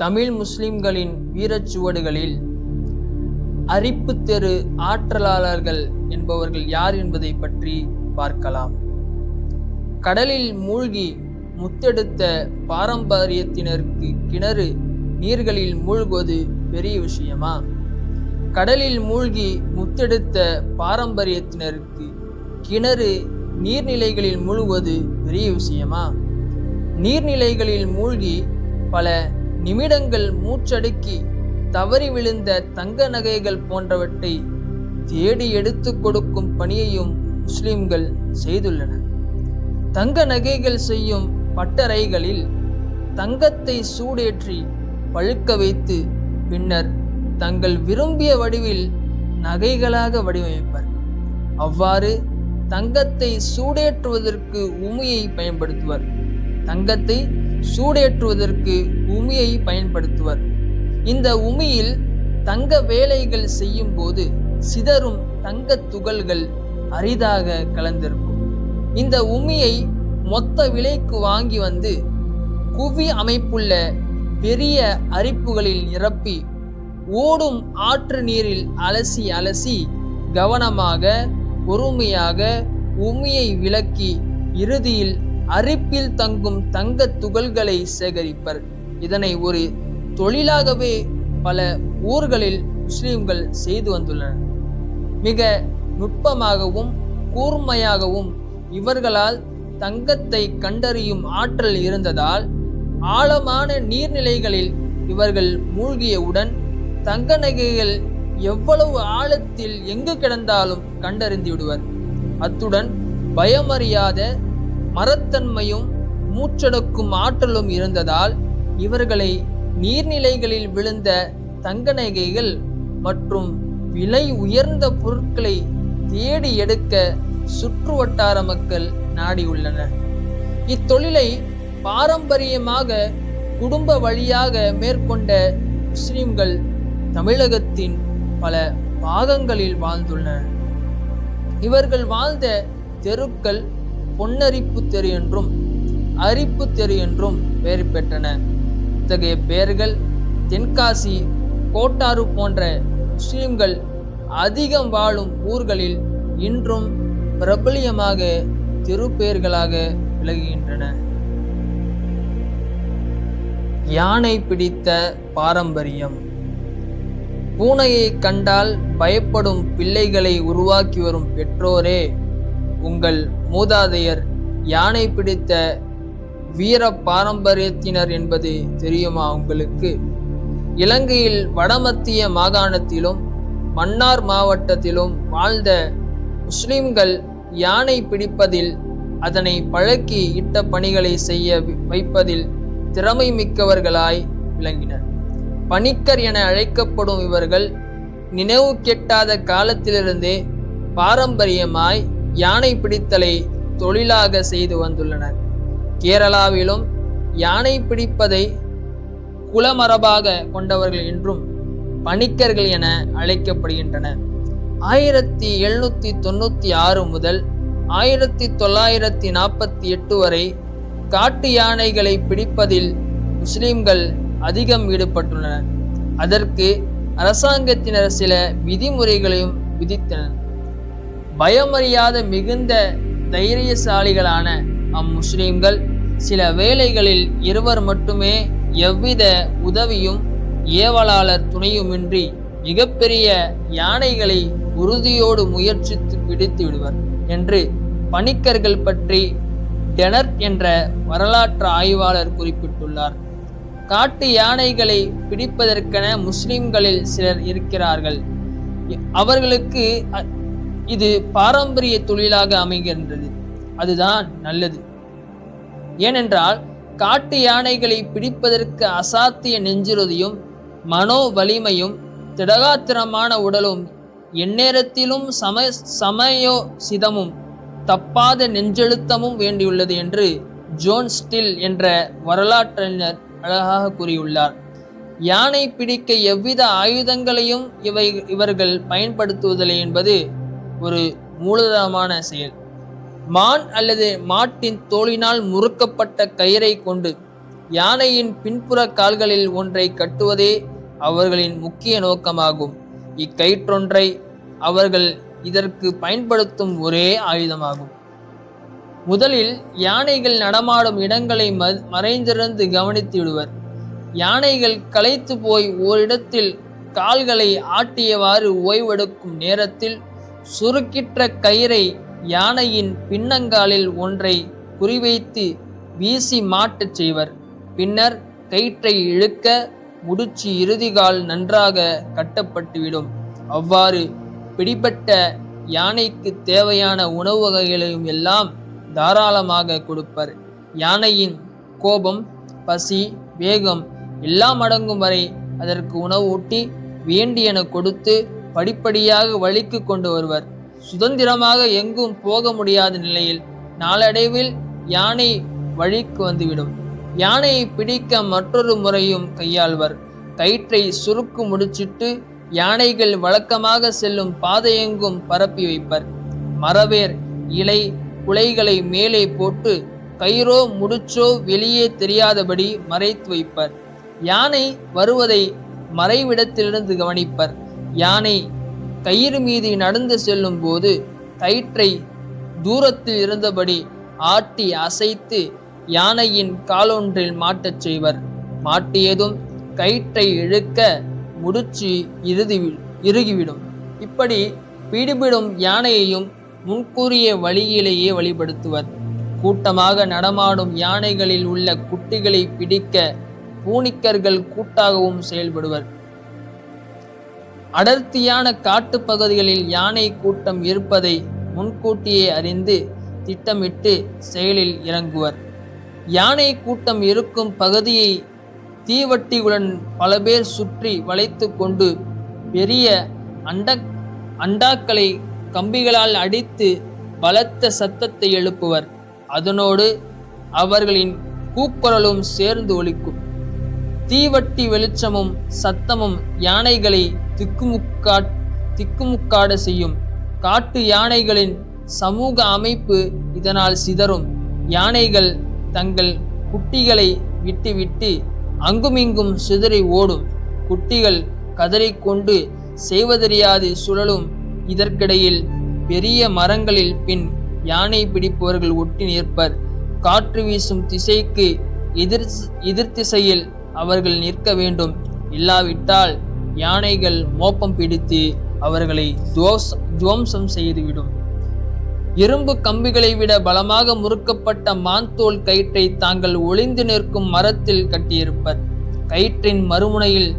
தமிழ் முஸ்லிம்களின் வீரச்சுவடுகளில் அரிப்பு தெரு ஆற்றலாளர்கள் என்பவர்கள் யார் என்பதை பற்றி பார்க்கலாம். கடலில் மூழ்கி முத்தெடுத்த பாரம்பரியத்தினருக்கு கிணறு நீர்களில் மூழ்குவது பெரிய விஷயமா? கடலில் மூழ்கி முத்தெடுத்த பாரம்பரியத்தினருக்கு கிணறு நீர்நிலைகளில் மூழ்குவது பெரிய விஷயமா? நீர்நிலைகளில் மூழ்கி பல நிமிடங்கள் மூச்சடுக்கி தவறி விழுந்த தங்க நகைகள் போன்றவற்றை தேடி எடுத்து கொடுக்கும் பணியையும் முஸ்லிம்கள் செய்துள்ளனர். தங்க நகைகள் செய்யும் பட்டறைகளில் தங்கத்தை சூடேற்றி பழுக்க வைத்து பின்னர் தங்கள் விரும்பிய வடிவில் நகைகளாக வடிவமைப்பர். அவ்வாறு தங்கத்தை சூடேற்றுவதற்கு உமியை பயன்படுத்துவர். தங்கத்தை சூடேற்றுவதற்கு உமியை பயன்படுத்துவர். இந்த உமியில் தங்க வேலைகள் செய்யும் போது சிதறும் தங்க துகள்கள் அரிதாக கலந்திருக்கும். இந்த உமியை மொத்த விலைக்கு வாங்கி வந்து குவி அமைப்புள்ள பெரிய அரிப்புகளில் நிரப்பி ஓடும் ஆற்று நீரில் அலசி அலசி கவனமாக பொறுமையாக உமியை விளக்கி இறுதியில் அரிப்பில் தங்கும் தங்க துகள்களை சேகரிப்பர். இதனை ஒரு தொழிலாகவே பல ஊர்களில் முஸ்லிம்கள் செய்து வந்துள்ளனர். மிக நுட்பமாகவும் கூர்மையாகவும் இவர்களால் தங்கத்தை கண்டறியும் ஆற்றல் இருந்ததால் ஆழமான நீர்நிலைகளில் இவர்கள் மூழ்கியவுடன் தங்க நகைகள் எவ்வளவு ஆழத்தில் எங்கு கிடந்தாலும் கண்டறிந்து விடுவர் அத்துடன் பயமறியாத மரத்தன்மையும் மூச்சடக்கும் ஆற்றலும் இருந்ததால் இவர்களை நீர்நிலைகளில் விழுந்த தங்க நகைகள் மற்றும் விலை உயர்ந்த பொருட்களை தேடி எடுக்க சுற்று வட்டார மக்கள் நாடியுள்ளனர். இத்தொழிலை பாரம்பரியமாக குடும்ப வழியாக மேற்கொண்ட முஸ்லிம்கள் தமிழகத்தின் பல பாகங்களில் வாழ்ந்துள்ளனர். இவர்கள் வாழ்ந்த தெருக்கள் பொன்னரிப்பு தெரு என்றும் அரிப்பு தெரு என்றும் பெயர் பெற்றன. இத்தகைய பெயர்கள் தென்காசி கோட்டாறு போன்ற முஸ்லிம்கள் அதிகம் வாழும் ஊர்களில் இன்றும் பிரபலியமாக திருப்பெயர்களாக விலகுகின்றன யானை பிடித்த பாரம்பரியம். பூனையை கண்டால் பயப்படும் பிள்ளைகளை உருவாக்கி வரும் பெற்றோரே உங்கள் மூதாதையர் யானை பிடித்த வீர பாரம்பரியத்தினர் என்பது தெரியுமா உங்களுக்கு? இலங்கையில் வடமத்திய மாகாணத்திலும் மன்னார் மாவட்டத்திலும் வாழ்ந்த முஸ்லிம்கள் யானை பிடிப்பதில் அதனை பழக்கி இட்ட பணிகளை செய்ய வைப்பதில் திறமை மிக்கவர்களாய் விளங்கினர். பணிக்கர் என அழைக்கப்படும் இவர்கள் நினைவு கெட்டாத காலத்திலிருந்தே பாரம்பரியமாய் யானை பிடித்தலை தொழிலாக செய்து வந்துள்ளனர். கேரளாவிலும் யானை பிடிப்பதை குலமரபாக கொண்டவர்கள் என்றும் பணிக்கர்கள் என அழைக்கப்படுகின்றனர். ஆயிரத்தி எழுநூத்தி தொண்ணூத்தி ஆறு முதல் ஆயிரத்தி தொள்ளாயிரத்தி நாற்பத்தி எட்டு வரை காட்டு யானைகளை பிடிப்பதில் முஸ்லிம்கள் அதிகம் ஈடுபட்டுள்ளனர். அதற்கு அரசாங்கத்தினர் சில விதிமுறைகளையும் விதித்தனர். பயமறியாத மிகுந்த தைரியசாலிகளான அம்முஸ்லீம்கள் சில வேளைகளில் இருவர் மட்டுமே எவ்வித உதவியும் ஏவலாளர் துணையுமின்றி மிகப்பெரிய யானைகளை உறுதியோடு முயற்சித்து பிடித்து விடுவர் என்று பணிக்கர்கள் பற்றி டெனர்ட் என்ற வரலாற்று ஆய்வாளர் குறிப்பிட்டுள்ளார். காட்டு யானைகளை பிடிப்பதற்கென முஸ்லிம்களில் சிலர் இருக்கிறார்கள். அவர்களுக்கு இது பாரம்பரிய தொழிலாக அமைகின்றது. அதுதான் நல்லது. ஏனென்றால் காட்டு யானைகளை பிடிப்பதற்கு அசாத்திய நெஞ்சுறுதியும் மனோ வலிமையும் திடகாத்திரமான உடலும் எந்நேரத்திலும் சம சமயோ சிதமும் தப்பாத நெஞ்செழுத்தமும் வேண்டியுள்ளது என்று ஜோன் ஸ்டில் என்ற வரலாற்றறிஞர் அழகாக கூறியுள்ளார். யானை பிடிக்க எவ்வித ஆயுதங்களையும் இவை இவர்கள் பயன்படுத்துவதில்லை என்பது ஒரு மூலதனமான செயல். மான் அல்லது மாட்டின் தோளினால் முறுக்கப்பட்ட கயிறை கொண்டு யானையின் பின்புற கால்களில் ஒன்றை கட்டுவதே அவர்களின் முக்கிய நோக்கமாகும். இக்கயிற்றொன்றை அவர்கள் இதற்கு பயன்படுத்தும் ஒரே ஆயுதமாகும். முதலில் யானைகள் நடமாடும் இடங்களை ம- மறைந்திருந்து கவனித்து விடுவர். யானைகள் களைத்து போய் ஓரிடத்தில் கால்களை ஆட்டியவாறு ஓய்வெடுக்கும் நேரத்தில் சுருக்கிற்ற கயிறை யானையின் பின்னங்காலில் ஒன்றை குறிவைத்து வீசி மாட்டச் செய்வர். பின்னர் கயிற்றை இழுக்க முடிச்சு இறுதிகால் நன்றாக கட்டப்பட்டுவிடும். அவ்வாறு பிடிபட்ட யானைக்கு தேவையான உணவு வகைகளையும் எல்லாம் தாராளமாக கொடுப்பர். யானையின் கோபம் பசி வேகம் எல்லாம் அடங்கும் வரை அதற்கு உணவு ஊட்டி வேண்டியன கொடுத்து படிப்படியாக வழிக்கு கொண்டு வருவர். சுதந்திரமாக எங்கும் போக முடியாத நிலையில் நாளடைவில் யானை வழிக்கு வந்துவிடும். யானையை பிடிக்க மற்றொரு முறையும் கையாள்வர். கயிற்றை சுருக்கு முடிச்சிட்டு யானைகள் வழக்கமாக செல்லும் பாதையெங்கும் பரப்பி வைப்பர். மரவேர் இலை குலைகளை மேலே போட்டு கயிறோ முடிச்சோ வெளியே தெரியாதபடி மறைத்து வைப்பர். யானை வருவதை மறைவிடத்திலிருந்து கவனிப்பர். யானை கயிறு மீது நடந்து செல்லும் போது கயிற்றை தூரத்தில் இருந்தபடி ஆட்டி அசைத்து யானையின் காலொன்றில் மாட்டச் செய்வர். மாட்டியதும் கயிற்றை இழுக்க முடிச்சு இறுதி இறுகிவிடும். இப்படி பிடிபிடும் யானையையும் முன்கூறிய வழியிலேயே வழிபடுத்துவர். கூட்டமாக நடமாடும் யானைகளில் உள்ள குட்டிகளை பிடிக்க பூனிக்கர்கள் கூட்டாகவும் செயல்படுவர். அடர்த்தியான காட்டுப் பகுதிகளில் யானை கூட்டம் இருப்பதை முன்கூட்டியே அறிந்து திட்டமிட்டு செயலில் இறங்குவர். யானை கூட்டம் இருக்கும் பகுதியை தீவட்டிகளுடன் பல பேர் சுற்றி வளைத்து கொண்டு பெரிய அண்ட அண்டாக்களை கம்பிகளால் அடித்து பலத்த சத்தத்தை எழுப்புவர். அதனோடு அவர்களின் கூக்குரலும் சேர்ந்து ஒலிக்கும். தீவட்டி வெளிச்சமும் சத்தமும் யானைகளை திக்குமுக்கா திக்குமுக்காட செய்யும். காட்டு யானைகளின் சமூக அமைப்பு இதனால் சிதறும். யானைகள் தங்கள் குட்டிகளை விட்டுவிட்டு அங்குமிங்கும் சிதறி ஓடும். குட்டிகள் கதறிக்கொண்டு செய்வதறியாது சுழலும். இதற்கிடையில் பெரிய மரங்களில் பின் யானை பிடிப்பவர்கள் ஒட்டி நிற்பர். காற்று வீசும் திசைக்கு எதிர் எதிர் திசையில் அவர்கள் நிற்க வேண்டும். இல்லாவிட்டால் யானைகள் மோப்பம் பிடித்து அவர்களை துவஸ் துவம்சம் செய்துவிடும். இரும்பு கம்பிகளை விட பலமாக முறுக்கப்பட்ட மான்தோல் கயிற்றை தாங்கள் ஒளிந்து நிற்கும் மரத்தில் கட்டியிருப்பர். கயிற்றின் மறுமுனையில்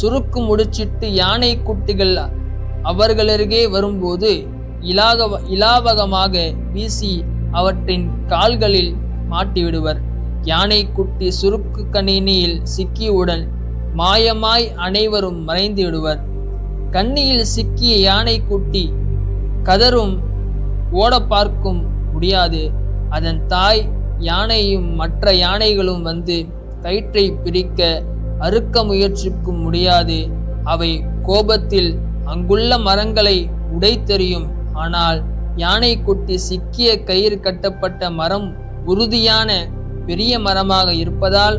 சுருக்கு முடிச்சிட்டு யானை குட்டிகள் அவர்களருகே வரும்போது இலாக இலாவகமாக வீசி அவற்றின் கால்களில் மாட்டிவிடுவர். யானை குட்டி சுருக்கு கணினியில் சிக்கியவுடன் மாயமாய் அனைவரும் மறைந்து விடுவர் கண்ணியில் சிக்கிய யானை குட்டி கதரும் ஓட பார்க்கும் முடியாது. அதன் தாய் யானையும் மற்ற யானைகளும் வந்து கயிற்றை பிரிக்க அறுக்க முயற்சிக்கும் முடியாது. அவை கோபத்தில் அங்குள்ள மரங்களை உடைத்தெறியும். ஆனால் யானை குட்டி சிக்கிய கயிறு கட்டப்பட்ட மரம் உறுதியான பெரிய மரமாக இருப்பதால்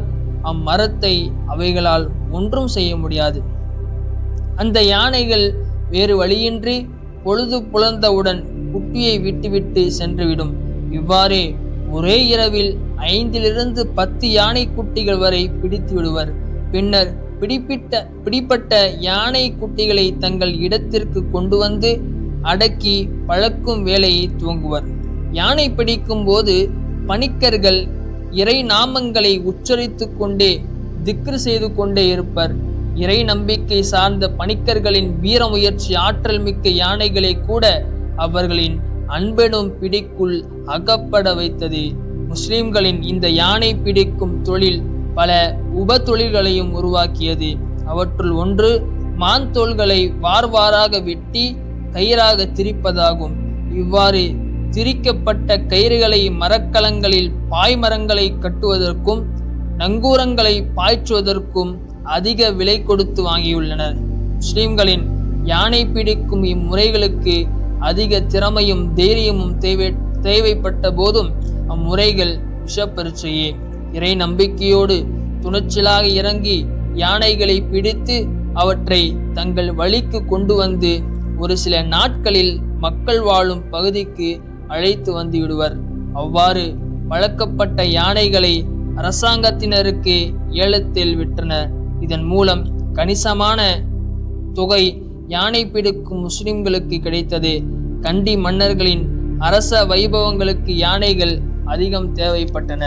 அம்மரத்தை அவைகளால் ஒன்றும் செய்ய முடியாது. அந்த யானைகள் வேறு வழியின்றி பொழுது புலர்ந்தவுடன் குட்டியை விட்டுவிட்டு சென்றுவிடும். இவ்வாறே ஒரே இரவில் ஐந்திலிருந்து பத்து யானை குட்டிகள் வரை பிடித்து விடுவர். பின்னர் பிடிப்பிட்ட பிடிப்பட்ட யானை குட்டிகளை தங்கள் இடத்திற்கு கொண்டு வந்து அடக்கி பழக்கும் வேலையை துவங்குவர். யானை பிடிக்கும் போது பணிக்கர்கள் இறை நாமங்களை உச்சரித்து கொண்டே திக்ரு செய்து கொண்டே இருப்பர். இறை நம்பிக்கை சார்ந்த பணிக்கர்களின் வீர முயற்சி ஆற்றல் மிக்க யானைகளை கூட அவர்களின் அன்பெனும் பிடிக்குள் அகப்பட வைத்தது. முஸ்லிம்களின் இந்த யானை பிடிக்கும் தொழில் பல உப தொழில்களையும் உருவாக்கியது. அவற்றுள் ஒன்று மான் தோள்களை வார்வாராக வெட்டி கயிறாக திரிப்பதாகும். இவ்வாறு திரிக்கப்பட்ட கயிறுகளை மரக்கலங்களில் பாய்மரங்களை கட்டுவதற்கும் நங்கூரங்களை பாய்ச்சுவதற்கும் அதிக விலை கொடுத்து வாங்கியுள்ளனர். முஸ்லிம்களின் யானை பிடிக்கும் இம்முறைகளுக்கு அதிக திறமையும் தைரியமும் தேவை தேவைப்பட்ட போதும் அம்முறைகள் விஷப்பரிச்சையே. இறை நம்பிக்கையோடு துணிச்சலாக இறங்கி யானைகளை பிடித்து அவற்றை தங்கள் வழிக்கு கொண்டு வந்து ஒரு சில நாட்களில் மக்கள் வாழும் பகுதிக்கு அழைத்து வந்துவிடுவர். அவ்வாறு வளர்க்கப்பட்ட யானைகளை அரசாங்கத்தினருக்கு ஏலத்தில் விற்றனர் இதன் மூலம் கணிசமான தொகை யானை பிடிக்கும் முஸ்லிம்களுக்கு கிடைத்தது. கண்டி மன்னர்களின் அரச வைபவங்களுக்கு யானைகள் அதிகம் தேவைப்பட்டன.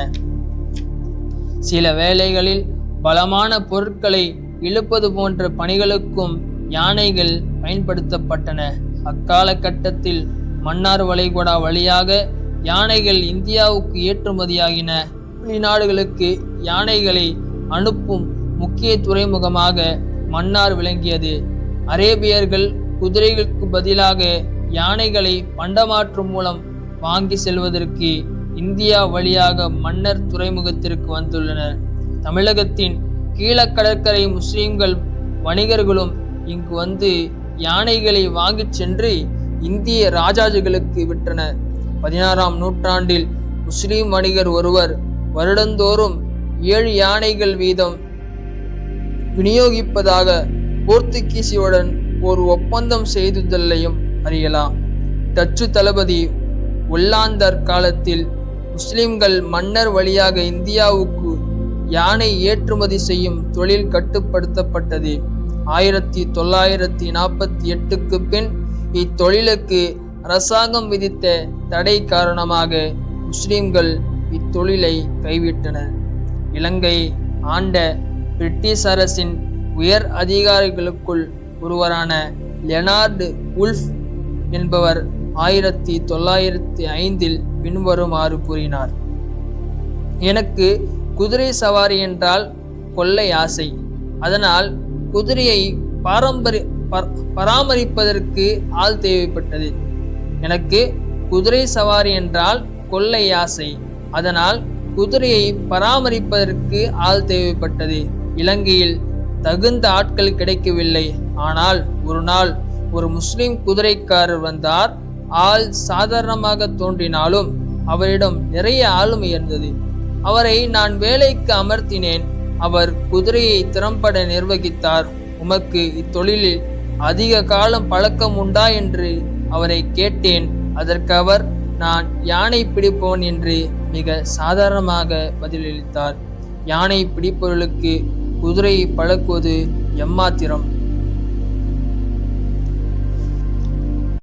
சில வேளைகளில் பலமான பொருட்களை இழுப்பது போன்ற பணிகளுக்கும் யானைகள் பயன்படுத்தப்பட்டன. அக்காலகட்டத்தில் மன்னார் வளைகுடா வழியாக யானைகள் இந்தியாவுக்கு ஏற்றுமதியாகின. வெளிநாடுகளுக்கு யானைகளை அனுப்பும் முக்கிய துறைமுகமாக மன்னார் விளங்கியது. அரேபியர்கள் குதிரைகளுக்கு பதிலாக யானைகளை பண்டமாற்று மூலம் வாங்கி செல்வதற்கு இந்தியா வழியாக மன்னர் துறைமுகத்திற்கு வந்துள்ளனர். தமிழகத்தின் கீழக்கடற்கரை முஸ்லிம்கள் வணிகர்களும் இங்கு வந்து யானைகளை வாங்கிச் சென்று இந்திய ராஜாஜிகளுக்கு விற்றன. பதினாறாம் நூற்றாண்டில் முஸ்லிம் வணிகர் ஒருவர் வருடந்தோறும் ஏழு யானைகள் வீதம் விநியோகிப்பதாக போர்த்துகீசியுடன் ஒரு ஒப்பந்தம் செய்துள்ளதையும் அறியலாம். டச்சு தளபதி ஒல்லாந்தர் காலத்தில் முஸ்லிம்கள் மன்னர் வழியாக இந்தியாவுக்கு யானை ஏற்றுமதி செய்யும் தொழில் கட்டுப்படுத்தப்பட்டது. ஆயிரத்தி தொள்ளாயிரத்தி நாற்பத்தி எட்டுக்கு பின் இத்தொழிலுக்கு அரசாங்கம் விதித்த தடை காரணமாக முஸ்லிம்கள் இத்தொழிலை கைவிட்டனர். இலங்கை ஆண்ட பிரிட்டிஷ் அரசின் உயர் அதிகாரிகளுக்குள் ஒருவரான லெனார்டு உல்ஃப் என்பவர் ஆயிரத்தி தொள்ளாயிரத்தி ஐந்தில் பின்வருமாறு கூறினார். எனக்கு குதிரை சவாரி என்றால் கொள்ளை ஆசை. அதனால் குதிரையை பாரம்பரிய பராமரிப்பதற்கு ஆள் தேவைப்பட்டது. எனக்கு குதிரை சவாரி என்றால் கொள்ளை ஆசை. அதனால் குதிரையை பராமரிப்பதற்கு ஆள் தேவைப்பட்டது. இலங்கையில் தகுந்த ஆட்கள் கிடைக்கவில்லை. ஆனால் ஒரு நாள் ஒரு முஸ்லிம் குதிரைக்காரர் வந்தார். ஆள் சாதாரணமாக தோன்றினாலும் அவரிடம் நிறைய ஆளுமை இருந்தது. அவரை நான் வேலைக்கு அமர்த்தினேன். அவர் குதிரையை திறம்பட நிர்வகித்தார். உமக்கு இத்தொழிலில் அதிக காலம் பழக்கம் உண்டா என்று அவரை கேட்டேன். அதற்கு அவர் நான் யானை பிடிப்பவன் என்று மிக சாதாரணமாக பதிலளித்தார். யானை பிடிப்பவர்களுக்கு குதிரையை பழக்குவது எம்மாத்திரம்?